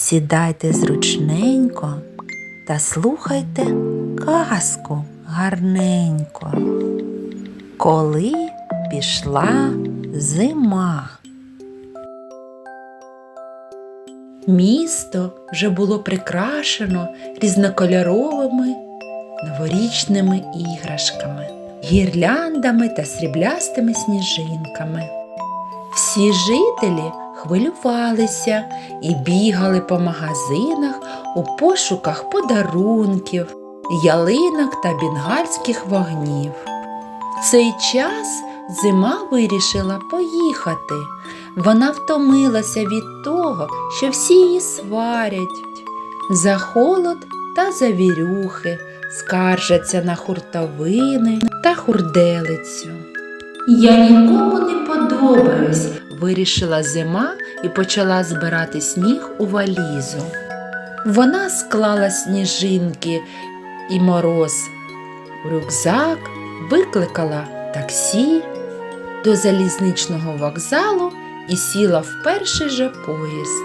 Сідайте зручненько та слухайте казку гарненько. Коли пішла зима. Місто вже було прикрашено різнокольоровими новорічними іграшками, гірляндами та сріблястими сніжинками. Всі жителі хвилювалися і бігали по магазинах у пошуках подарунків, ялинок та бенгальських вогнів. В цей час зима вирішила поїхати. Вона втомилася від того, що всі її сварять за холод та за вірюхи, скаржаться на хуртовини та хурделицю. Я нікому не подобаюсь, вирішила зима і почала збирати сніг у валізу. Вона склала сніжинки і мороз в рюкзак, викликала таксі до залізничного вокзалу і сіла в перший же поїзд.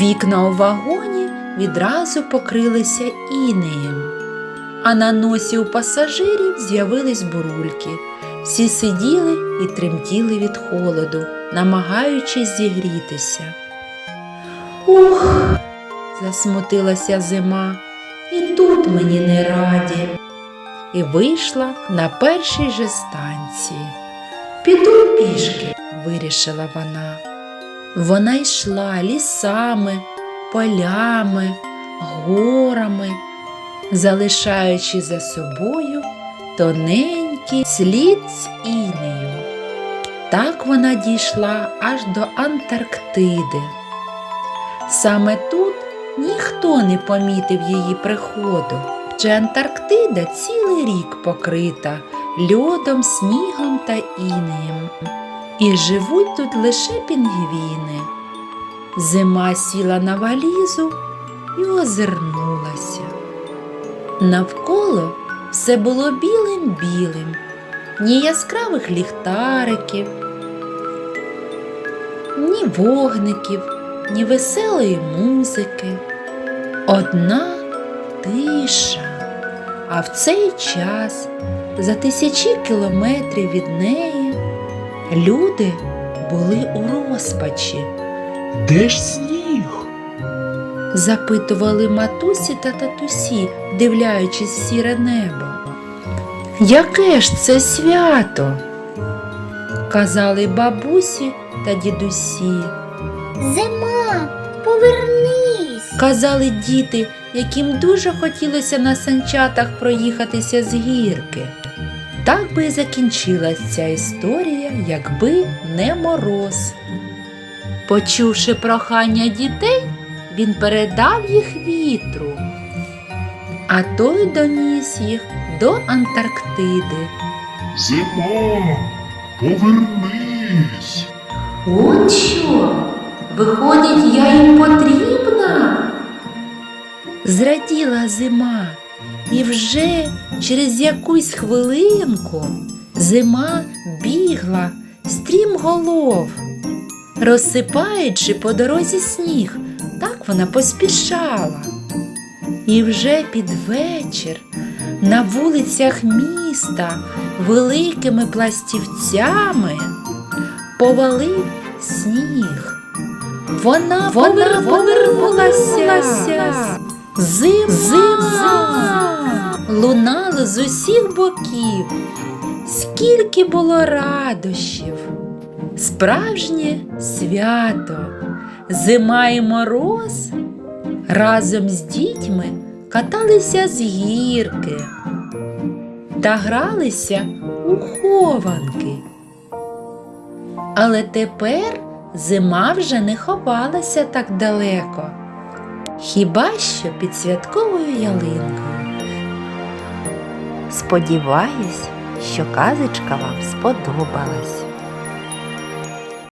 Вікна у вагоні відразу покрилися інеєм, а на носі у пасажирів з'явились бурульки. Всі сиділи і тремтіли від холоду, намагаючись зігрітися. Ух, засмутилася зима, і тут мені не раді. І вийшла на першій же станції. Піду пішки, вирішила вона. Вона йшла лісами, полями, горами, залишаючи за собою тоненький слід з інею. Так вона дійшла аж до Антарктиди. Саме тут ніхто не помітив її приходу, адже Антарктида цілий рік покрита льодом, снігом та інеєм. І живуть тут лише пінгвіни. Зима сіла на валізу і озирнулася. Навколо все було білим-білим, ні яскравих ліхтариків, ні вогників, ні веселої музики. Одна тиша. А в цей час, за тисячі кілометрів від неї, люди були у розпачі. Де ж сніг? запитували матусі та татусі, дивляючись в сіре небо. Яке ж це свято? казали бабусі та дідусі. Зима, повернись. Казали діти, яким дуже хотілося на санчатах проїхатися з гірки. Так би і закінчилась ця історія, якби не мороз. Почувши прохання дітей, він передав їх вітру, а той доніс їх до Антарктиди. Зима, повернись. От що? Виходить, я їм потрібна? Зраділа зима, і вже через якусь хвилинку зима бігла стрімголов, розсипаючи по дорозі сніг, так вона поспішала. І вже під вечір на вулицях міста великими пластівцями повалив сніг. Вона, вона повернулася. Зима. Зима. Лунало з усіх боків. Скільки було радощів. Справжнє свято. Зима і мороз разом з дітьми каталися з гірки та гралися у хованки. Але тепер зима вже не ховалася так далеко, хіба що під святковою ялинкою. Сподіваюсь, що казочка вам сподобалась.